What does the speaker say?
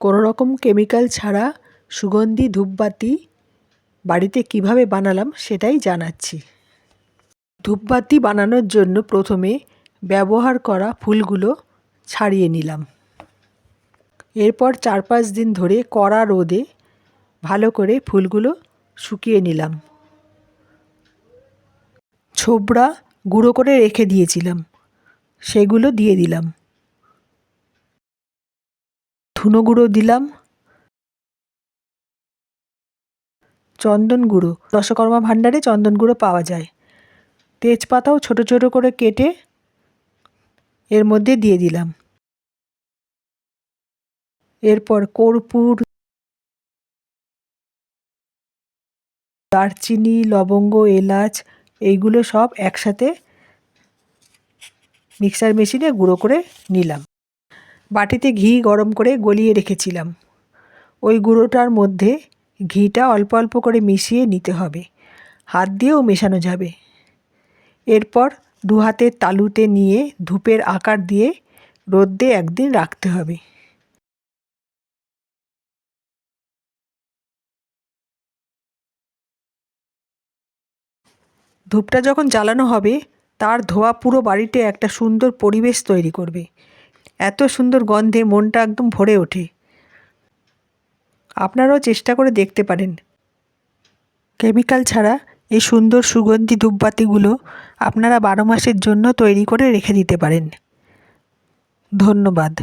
কোনো রকম কেমিক্যাল ছাড়া সুগন্ধি ধূপবাতি বাড়িতে কীভাবে বানালাম সেটাই জানাচ্ছি। ধূপবাতি বানানোর জন্য প্রথমে ব্যবহার করা ফুলগুলো ছাড়িয়ে নিলাম। এরপর চার পাঁচ দিন ধরে কড়া রোদে ভালো করে ফুলগুলো শুকিয়ে নিলাম। ছোবড়া গুঁড়ো করে রেখে দিয়েছিলাম। সেগুলো দিয়ে দিলাম। ধুনো গুঁড়ো দিলাম। চন্দন গুঁড়ো দশকর্মা ভাণ্ডারে চন্দন গুঁড়ো পাওয়া যায়। তেজপাতাও ছোট ছোট করে কেটে এর মধ্যে দিয়ে দিলাম। এরপর কর্পূর, দারচিনি, লবঙ্গ, এলাচ, এইগুলো সব একসাথে মিক্সার মেশিনে গুঁড়ো করে নিলাম। বাটিতে ঘি গরম করে গলিয়ে রেখেছিলাম। ওই গুঁড়োটার মধ্যে ঘিটা অল্প অল্প করে মিশিয়ে নিতে হবে। হাত দিয়েও মেশানো যাবে। এরপর দু হাতের তালুতে নিয়ে ধূপের আকার দিয়ে রোদ্দে একদিন রাখতে হবে। ধূপটা যখন জ্বালানো হবে, তার ধোয়া পুরো বাড়িতে একটা সুন্দর পরিবেশ তৈরি করবে। এত সুন্দর গন্ধে মনটা একদম ভরে ওঠে। আপনারাও চেষ্টা করে দেখতে পারেন। কেমিক্যাল ছাড়া এই সুন্দর সুগন্ধি ধূপবাতিগুলো আপনারা বারো মাসের জন্য তৈরি করে রেখে দিতে পারেন। ধন্যবাদ।